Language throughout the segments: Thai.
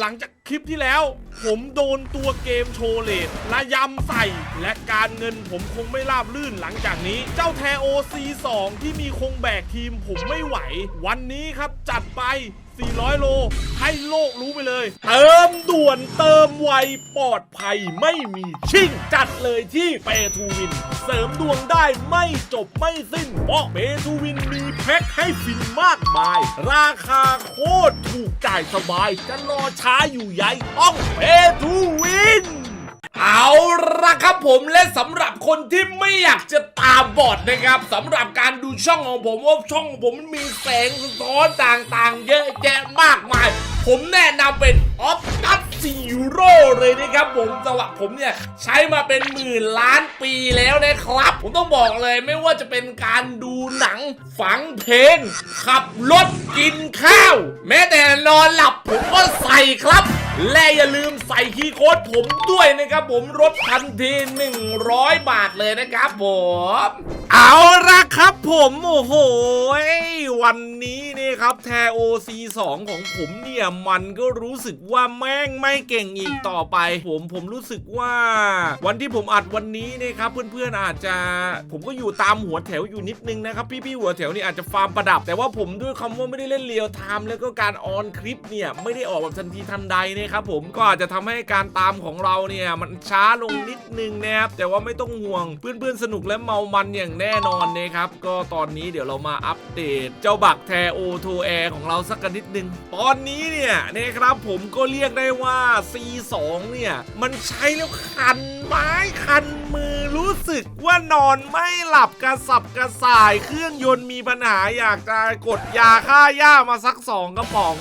หลังจากคลิปที่แล้ว ผมโดนตัวเกมโชว์เลดระยำใส่ และการเงินผมคงไม่ราบลื่นหลังจากนี้ เจ้าแทโอ C2 ที่มีคงแบกทีมผมไม่ไหว วันนี้ครับจัดไป 400 โล ให้โลกรู้ไปเลย เติมด่วนเติมไวปลอดภัยไม่มีชิ่ง จัดเลยที่เปทูวิน เสริมดวงได้ไม่จบไม่สิ้น เพราะเปทูวินมีแพ็คให้ฟินมากมาย ราคาโคตรถูกจ่ายสบาย จะรอช้าอยู่ใหญ่ต้องเปทูวิน เอาละครับผมและสำหรับคนที่ไม่อยากจะตาบอดนะครับสำหรับการดูช่องของผมว่าช่องของผมมันมีแสงสะท้อนต่างๆ เยอะแยะมากมาย ผมแนะนำเป็นออฟตัสซีโร่เลยนะครับผมสำหรับผมเนี่ย ใช้มาเป็นหมื่นล้านปีแล้วนะครับ ผมต้องบอกเลยไม่ว่าจะเป็นการดูหนังฟังเพลงขับรถกินข้าว แม้แต่นอนหลับผมก็ใส่ครับ และอย่าลืมใส่คีย์โค้ดผมด้วยนะครับผมลดทันที 100 บาทเลยนะครับผม เอาละครับผมโอ้โหวันนี้นี่ครับแทโอซีสองของผมเนี่ยมันก็รู้สึกว่าแม่งไม่เก่งอีกต่อไป ผมผมรู้สึกว่า วันที่ผมอัดวันนี้นะครับเพื่อนๆอาจจะผมก็อยู่ตามหัวแถวอยู่นิดนึงนะครับพี่ๆหัวแถวนี่อาจจะฟาร์มประดับ แต่ว่าผมด้วยคำว่าไม่ได้เล่นเรียลไทม์แล้วก็การออนคลิปเนี่ยไม่ได้ออกแบบทันทีทันใดนะครับผมก็อาจจะทำให้การตามของเราเนี่ยมันช้าลงนิดนึงนะครับแต่ว่าไม่ต้องห่วงเพื่อนๆสนุกและเมามันอย่างแน่นอนนะครับก็ตอนนี้เดี๋ยวเรามาอัปเดต เจ้าบักแทโอโทแอร์ของเราสักกันนิดนึงตอนนี้เนี่ยนะครับผมก็เรียกได้ว่า C2 เนี่ยมันใช้แล้วคันไม้คันมือรู้สึกว่านอนไม่หลับกระสับกระส่าย เครื่องยนต์มีปัญหาอยากจะกดยาฆ่าหญ้ามาสักสองกระป๋อง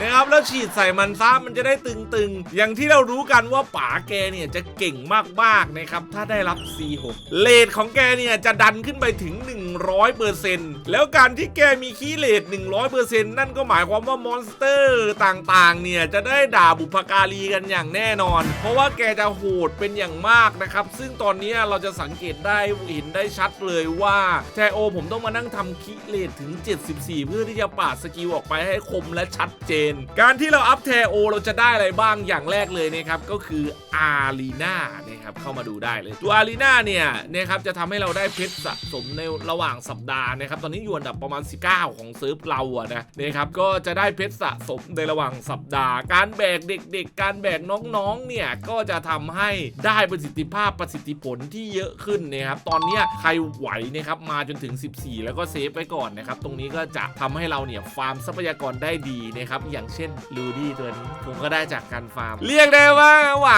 นะครับแล้วฉีดใส่มันซะมันจะได้ตึงๆ อย่างที่เรารู้กันว่าป๋าแกเนี่ยจะเก่งมากๆนะครับถ้าได้รับ C6 เลทของแกเนี่ยจะดันขึ้นไปถึง1 100%แล้วการที่แกมีคีย์เลท100%นั่นก็หมายความว่ามอนสเตอร์ต่างๆ เนี่ย จะได้ด่าบุพการีกันอย่างแน่นอน เพราะว่าแกจะโหดเป็นอย่างมากนะครับ ซึ่งตอนนี้เราจะสังเกตได้เห็นได้ชัดเลยว่าแทโอผมต้องมานั่งทำคีเลทถึง 74 เพื่อที่จะปาดสกิลออกไปให้คมและชัดเจน การที่เราอัพแทโอเราจะได้อะไรบ้างอย่างแรกเลยนะครับก็คืออารีนานะครับเข้ามาดูได้เลยตัวอารีนาเนี่ยนะครับจะทำให้เราได้เพชรสะสมในระหว่างางสัปดาห์นะครับตอนนี้อยู่อันดับประมาณ 19 ของเซิร์ฟเราอะนะนะครับก็จะได้เพชรสะสมในระหว่างสัปดาห์ การแบกเด็ก ๆ การแบกน้องๆเนี่ยก็จะทำให้ได้ประสิทธิภาพประสิทธิผลที่เยอะขึ้นนะครับตอนนี้ใครไหวนะครับมาจนถึง 14 แล้วก็เซฟไว้ก่อนนะครับตรงนี้ก็จะทำให้เราเนี่ยฟาร์มทรัพยากรได้ดีนะครับอย่างเช่นลูดี้ตัวนี้ผมก็ได้จากการฟาร์ม เรียกได้ว่าหวา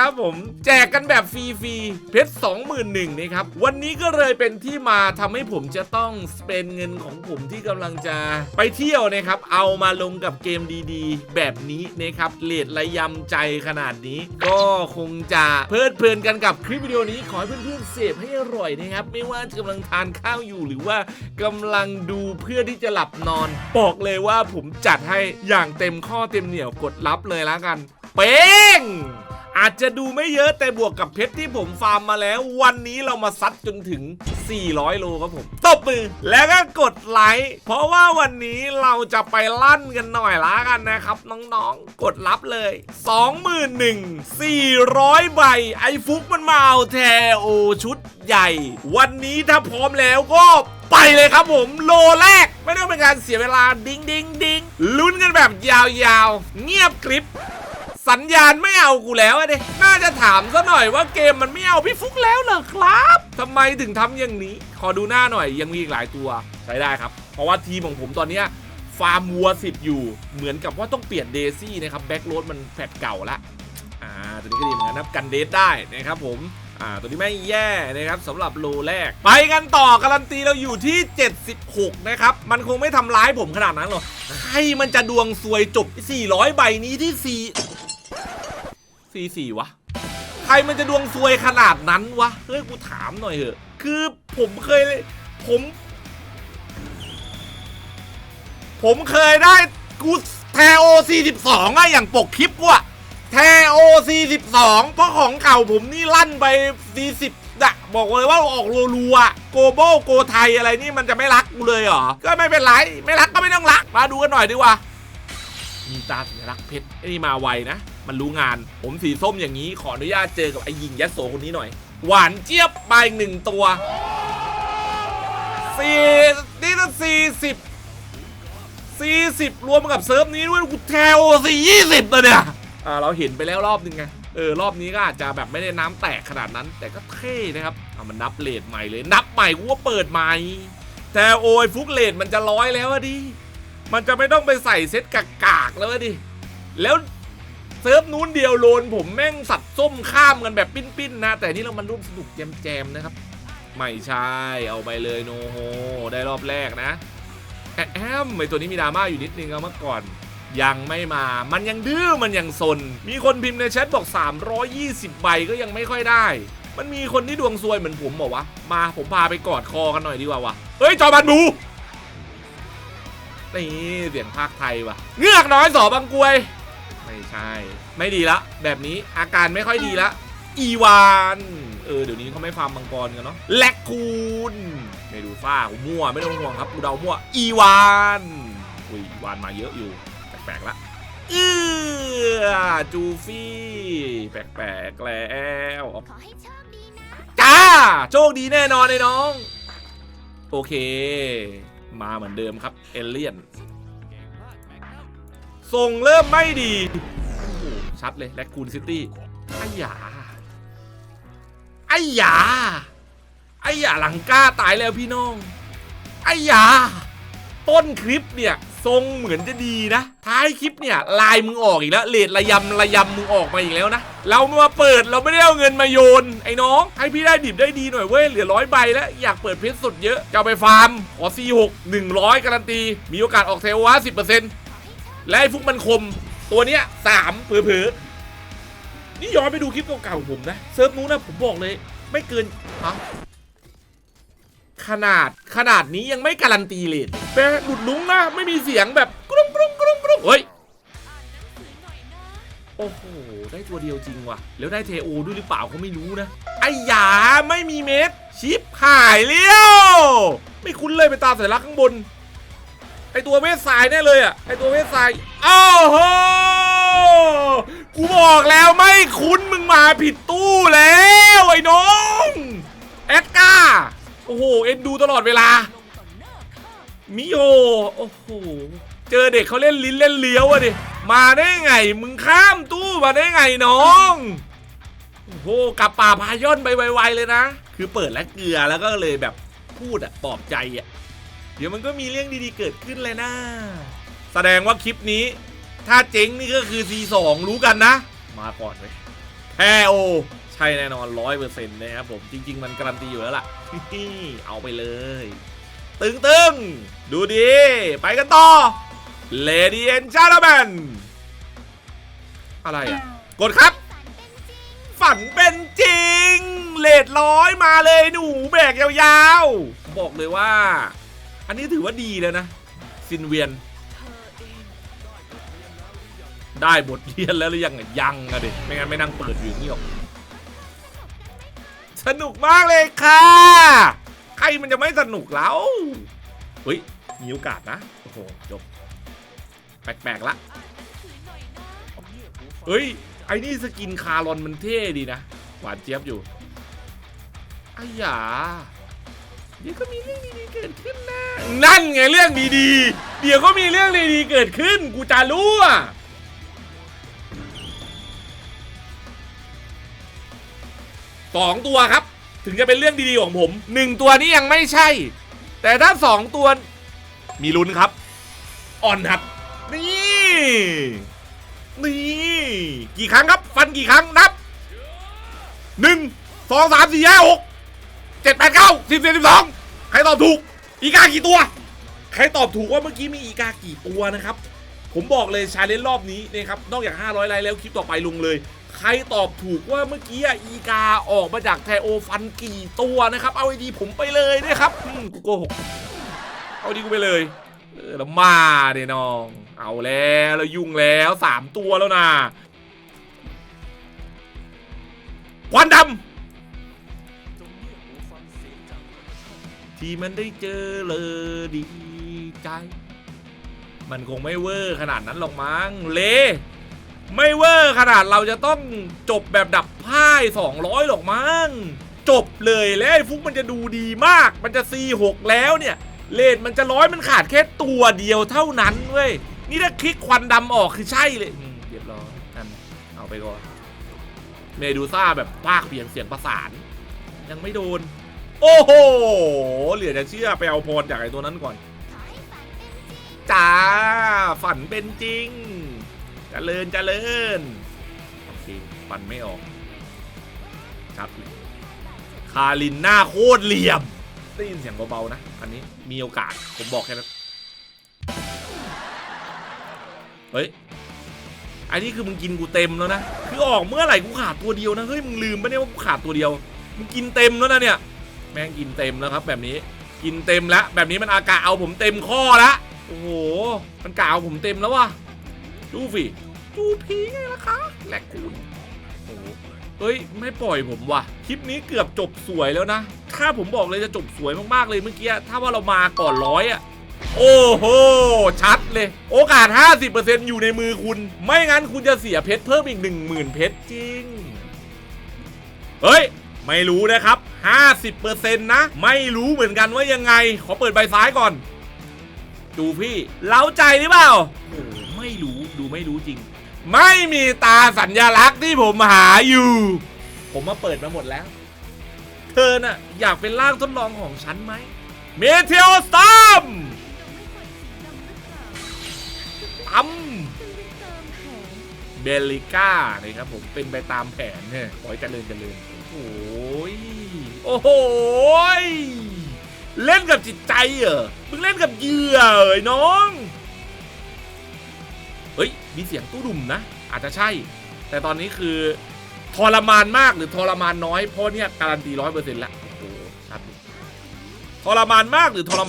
นะครับผมแจกกันแบบฟรีๆเพชร21,000นะครับวันนี้ก็เลยเป็นที่มาทำให้ผมจะต้องสเปนเงินของผมที่กำลังจะไปเที่ยวนะครับ เอามาลงกับเกมดีๆ แบบนี้นะครับเลดระยำใจขนาดนี้ ก็คงจะเพลิดเพลินกันกับคลิปวิดีโอนี้ขอให้เพื่อนๆเสพให้อร่อยนะครับ ไม่ว่าจะกำลังทานข้าวอยู่หรือว่ากำลังดูเพื่อที่จะหลับนอน บอกเลยว่าผมจัดให้อย่างเต็มข้อเต็มเหนี่ยวกดรับเลยแล้วกัน เป้ง อาจจะดูไม่เยอะแต่บวกกับเพชรที่ผมฟาร์มมาแล้ว วันนี้เรามาซัดจนถึง 400 โลครับผมตบมือ แล้วก็กดไลค์เพราะว่าวันนี้เราจะไปลั่นกันหน่อยละกันนะครับ น้องๆ กดรับเลย 21,400 ใบ ไอ้ฟุกมันมาเอาแทโอชุดใหญ่ วันนี้ถ้าพร้อมแล้วก็ไปเลยครับผมโลแรก ไม่ต้องเป็นการเสียเวลา ดิ้งดิ้งดิ้งลุ้นกันแบบยาวๆ เงียบกริบ สัญญาณไม่เอากูแล้วอะดิน่าจะถามซะหน่อยว่าเกมมันไม่เอาพี่ฟุกแล้วเหรอครับทำไมถึงทำอย่างนี้ ขอดูหน้าหน่อยยังมีอีกหลายตัวใช้ได้ครับ เพราะว่าทีมของผมตอนเนี้ฟาร์มวัวสิบอยู่เหมือนกับว่าต้องเปลี่ยนเดซี่นะครับแบ็กโรดมันแฟดเก่าละอ่าตัวนี้ก็ดีเหมือนกันนะครับกันเดทได้นะครับผมอ่าตัวนี้ไม่แย่นะครับสำหรับโลแรก ไปกันต่อการันตีเราอยู่ที่ 76 นะครับ มันคงไม่ทำร้ายผมขนาดนั้นหรอกใครมันจะดวงซวยจบ 400 ใบนี้ที่4 4 4วะ ใครมันจะดวงซวยขนาดนั้นวะ เฮ้ยกูถามหน่อยเถอะ คือผมเคยผม ผมเคยได้กูแทโอ42อะอย่างปกคลิปกูอะแทโอ42เพราะของเก่าผมนี่ลั่นไป40อะบอกเลยว่าออกรัวๆโกโบโกไทยอะไรนี่มันจะไม่รักกูเลยเหรอ ก็ไม่เป็นไร ไม่รักก็ไม่ต้องรัก มาดูกันหน่อยดีกว่ามีตาสัญลักษณ์เพชรไอนี่มาไวนะ มันรู้งาน ผมสีส้มอย่างนี้ขออนุญาตเจอกับไอ้หญิงยัดโสคนนี้หน่อย หวานเจี๊ยบไปหนึ่งตัวสี่นี่ตั้งสี่สิบสี่สิบรวมกับเซิร์ฟนี้ด้วยกูแทวสี่ยี่สิบเลยเนี่ยอ่าเราเห็นไปแล้วรอบนึงไงเออรอบนี้ก็อาจจะแบบไม่ได้น้ำแตกขนาดนั้น แต่ก็เท่นะครับเอามันนับเลทใหม่เลย นับใหม่กูว่าเปิดใหม่แต่โอ้ยฟุกเลทมันจะร้อยแล้วดิมันจะไม่ต้องไปใส่เซตกากๆแล้วดิแล้ว เซิร์ฟนู้นเดียวโลนผมแม่งสัตว์ส้มข้ามกันแบบปิ้นๆนะ แต่นี่เรามันร่วมสนุกแจมๆนะครับ ไม่ใช่ เอาไปเลยโนโฮได้รอบแรกนะแอมไอตัวนี้มีดราม่าอยู่นิดนึงเอาเมื่อก่อนยังไม่มา มันยังดื้อ มันยังซน มีคนพิมพ์ในแชทบอก 320 ใบก็ยังไม่ค่อยได้ มันมีคนที่ดวงซวยเหมือนผมบอกวะ มาผมพาไปกอดคอกันหน่อยดีกว่าวะ เฮ้ย จอบันบู นี่เสียงภาคไทยวะเงือกน้อยสอบางกวย ไม่ใช่ ไม่ดีละ แบบนี้อาการไม่ค่อยดีละ อีวาน เออ เดี๋ยวนี้เขาไม่ฟาร์มมังกรกันเนาะแลกคูนไม่ดูฟ้ากูมั่วไม่ต้องห่วงครับกูเดามั่ว อีวานอุ้ยอีวานมาเยอะอยู่ แปลกๆละเอือจูฟี่ แปลกๆแล้วขอให้โชคดีนะจ้า โชคดีแน่นอนเลยน้อง โอเค มาเหมือนเดิมครับ เอเลียน ส่งเริ่มไม่ดี ชัดเลยแลคคูนซิตี้ไอ้หยาไอ้หยาไอ้หยาหลังกล้าตายแล้วพี่น้อง ไอ้หยาต้นคลิปเนี่ยทรงเหมือนจะดีนะ ท้ายคลิปเนี่ยลายมึงออกอีกแล้วเลดระยำระยำมึงออกมาอีกแล้วนะ เรามาเปิดเราไม่ได้เอาเงินมาโยน ไอ้น้อง ให้พี่ได้ดิบได้ดีหน่อยเว้ย เหลือร้อยใบแล้ว อยากเปิดเพชรสดเยอะจะเอาไปฟาร์ม ขอ C6 100 การันตี มีโอกาสออกเทวะ10% และไอ้ฟุกมันคมตัวเนี้ยสามเผลอๆนี่ย้อนไปดูคลิปเก่าๆผมนะเซิร์ฟนู้นนะผมบอกเลย ไม่เกินฮะขนาดขนาดนี้ยังไม่การันตีเลยแปลหลุดลุ้งนะไม่มีเสียงแบบกรุ้งกรุ้งกรุ้งกรุ้งเฮ้ยโอ้โห ได้ตัวเดียวจริงว่ะ แล้วได้เทโอด้วยหรือเปล่าเขาไม่รู้นะ ไอ้หยาไม่มีเม็ด ชิปหายเลี้ยว ไม่คุ้นเลยไปตาสัญลักษณ์ข้างบน ไอตัวเวสสายแน่เลยอะไอตัวเวสสายอ้าวโหกูบอกแล้วไม่คุ้นมึงมาผิดตู้แล้วไอ้น้องแอดก้าโอ้โหเอ็นดูตลอดเวลามิโอโอ้โหเจอเด็กเขาเล่นลิ้นเล่นเลี้ยวอะดิมาได้ไงมึงข้ามตู้มาได้ไงน้องโอ้โหกลับป่าพาย่อนไปไวๆเลยนะ คือเปิดและเกลือแล้วก็เลยแบบพูดอะปลอบใจอะ เดี๋ยวมันก็มีเรื่องดีๆเกิดขึ้นเลยนะแสดงว่าคลิปนี้ ถ้าเจ๊งนี่ก็คือ C2 รู้กันนะ มาก่อนเลยแพโอ ใช่แน่นอนร้อยเปอร์เซ็นต์นะครับผมจริง ๆ มันการันตีอยู่แล้วล่ะ เอาไปเลย ตึงๆดูดี ไปกันต่อ Lady and Gentlemen อะไรอะ กดครับ ฝันเป็นจริง เลดร้อยมาเลยหนูแบกยาวๆ บอกเลยว่า อันนี้ถือว่าดีแล้วนะ ซินเวียน ได้บทเรียนแล้วหรือยังอะยังอะดิไม่งั้นไม่นั่งเปิดอยู่อย่างนี้หรอกสนุกมากเลยค่ะ ใครมันจะไม่สนุกแล้วเฮ้ยมีโอกาสนะโอ้โหจบแปลกๆละเฮ้ยไอ้นี่สกินคารอนมันเท่ดีนะ หวานเจี๊ยบอยู่ไอ้หยาเดี๋ยวก็มีเรื่อง เกิดขึ้นนะนั่นไงเรื่องดีๆ เดี๋ยวก็มีเรื่องดีๆเกิดขึ้น กูจะรู้อะสองตัวครับ ถึงจะเป็นเรื่องดีๆของผมหนึ่งตัวนี้ยังไม่ใช่ แต่ถ้าสองตัว มีลุ้นครับอ่อนครับนี่นี่กี่ครั้งครับ ฟันกี่ครั้งนับหนึ่งสองสามสี่ห้าหกเจ็ดแปดเก้าสิบสิบสิบสอง ใครตอบถูก อีกากี่ตัว ใครตอบถูกว่าเมื่อกี้มีอีกากี่ตัวนะครับ ผมบอกเลยชาเลนจ์รอบนี้นะครับ นอกจาก 500 ไลค์แล้วคลิปต่อไปลงเลย ใครตอบถูกว่าเมื่อกี้อีกาออกมาจากแทโอฟันกี่ตัวนะครับ เอาไอดีผมไปเลยนะครับอืมกูโกหกเอาดีกูไปเลยเออแล้วมาเดี๋ยน้อง เอาแล้วแล้วยุ่งแล้วสามตัวแล้วนะควันดำ ที่มันได้เจอเลยดีใจ มันคงไม่เวอร์ขนาดนั้นหรอกมั้งเลไม่เวอร์ขนาดเราจะต้องจบแบบดับพ่าย 200 หรอกมั้งจบเลยแล้วฟุกมันจะดูดีมาก มันจะ C6 แล้วเนี่ย เลนมันจะร้อยมันขาดแค่ตัวเดียวเท่านั้นเว้ย นี่ถ้าคลิกควันดำออกคือใช่เลยอืมเรียบร้อยนั่นเอาไปก่อน เมดูซ่าแบบภาคเปลี่ยนเสียงประสาน ยังไม่โดน โอ้โห เหลือจะเชื่อไปเอาพรจากไอ้ตัวนั้นก่อน จ้า ฝันเป็นจริงจเจริญเจริญโอเคฝันไม่ออกชัดเลยคารินหน้าโคตรเหลี่ยม ได้ยินเสียงเบาๆนะ อันนี้มีโอกาส ผมบอกแค่นั้น เฮ้ยอันนี้คือมึงกินกูเต็มแล้วนะ คือออกเมื่อไหร่กูขาดตัวเดียวนะ เฮ้ยมึงลืมปะเนี่ยว่ากูขาดตัวเดียว มึงกินเต็มแล้วนะเนี่ย แม่งกินเต็มแล้วครับ แบบนี้กินเต็มแล้วแบบนี้มันอากาศเอาผมเต็มข้อละโอ้โหมันกะเอาผมเต็มแล้ววะดูฟิดูพีไงล่ะคะแหลกคูณโอ้เฮ้ยไม่ปล่อยผมว่ะคลิปนี้เกือบจบสวยแล้วนะ ถ้าผมบอกเลยจะจบสวยมากๆเลยเมื่อกี้ถ้าว่าเรามาก่อนร้อยอะโอ้โห ชัดเลย โอกาส 50%อยู่ในมือคุณ ไม่งั้นคุณจะเสียเพชรเพิ่มอีก 10,000 เพชรจริง เฮ้ย ไม่รู้นะครับ 50%นะ ไม่รู้เหมือนกันว่ายังไง ขอเปิดใบซ้ายก่อน ดูพี่ เล้าใจหรือเปล่าโอ้โหไม่รู้ดูไม่รู้จริง ไม่มีตาสัญญลักษณ์ที่ผมหาอยู่ ผมมาเปิดมาหมดแล้ว เธอน่ะ อยากเป็นร่างทดลองของฉันไหมเมเทโอสตอมตั้ม เบลิก้านี่ครับผมเป็นไปตามแผนเนี่ยขอให้เจริญเจริญโอ้ยโอ้โหเล่นกับจิตใจเหรอมึงเล่นกับเหยื่อเอ้ยน้อง เฮ้ย มีเสียงตู้ดุมนะ อาจจะใช่ แต่ตอนนี้คือทรมานมากหรือทรมานน้อยเพราะเนี่ยการันตีร้อยเปอร์เซ็นต์แล้วโอ้โหชัดทรมานมากหรือทรม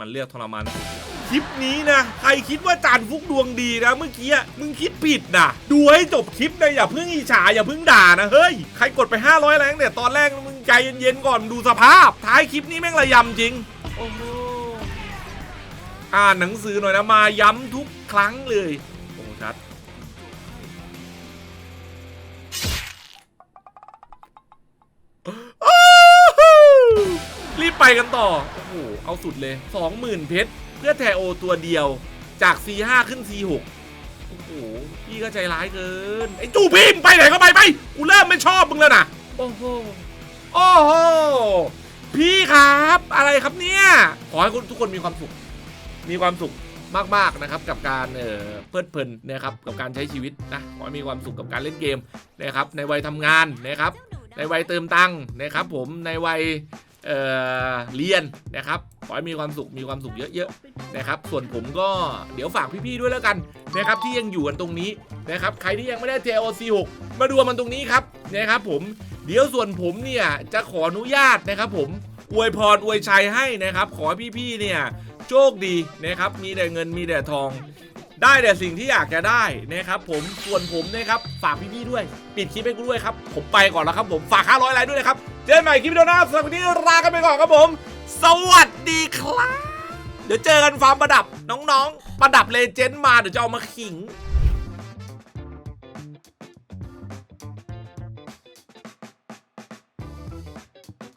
มันเรียกทรมานสุด คลิปนี้นะใครคิดว่าจานฟุกดวงดีนะเมื่อกี้อะมึงคิดผิดนะดูให้จบคลิปนะอย่าเพิ่งอิจฉาอย่าเพิ่งด่านะเฮ้ยใครกดไป 500แรงเนี่ยตอนแรกมึงใจเย็นๆก่อนดูสภาพ ท้ายคลิปนี้แม่งระยำจริงโอ้โหอ่านหนังสือหน่อยนะมาย้ำทุกครั้งเลยโอ้ชัดรีบไปกันต่อ โอ้โห เอาสุดเลย 20,000 เพชร เพื่อแทโอตัวเดียวจาก C5 ขึ้น C6 โอ้โห พี่ก็ใจร้ายเกิน ไอ้จูพิมพ์ไปไหนก็ไปไป กูเริ่มไม่ชอบมึงแล้วนะโอ้โห โอ้โห พี่ครับ อะไรครับเนี่ย ขอให้ทุกคนมีความสุข มีความสุขมากๆนะครับกับการเอ่อเพลิดเพลินนะครับกับการใช้ชีวิตนะขอให้มีความสุขกับการเล่นเกมนะครับในวัยทำงานนะครับในวัยเติมตังค์นะครับผมในวัย เเรียนนะครับขอให้มีความสุขมีความสุขเยอะๆนะครับส่วนผมก็เดี๋ยวฝากพี่ๆด้วยแล้วกันนะครับที่ยังอยู่กันตรงนี้นะครับใครที่ยังไม่ได้ TOC 6มาดูมันตรงนี้ครับนะครับผมเดี๋ยวส่วนผมเนี่ยจะขออนุญาตนะครับผมอวยพรอวยชัยให้นะครับ ขอให้พี่ๆเนี่ยโชคดีนะครับมีแต่เงินมีแต่ทองได้แต่สิ่งที่อยากจะได้นะครับผมส่วนผมนะครับฝากพี่ๆด้วย ปิดคลิปให้กูด้วยครับ ผมไปก่อนแล้วครับผมฝาก500ไลค์ด้วยนะครับ เจอกันใหม่คลิปวิดีโอหน้าสำหรับวันนี้ลากันไปก่อนครับผม สวัสดีครับ เดี๋ยวเจอกันฟาร์มประดับน้องๆ ประดับเลเจนด์มาเดี๋ยวจะเอามาขิง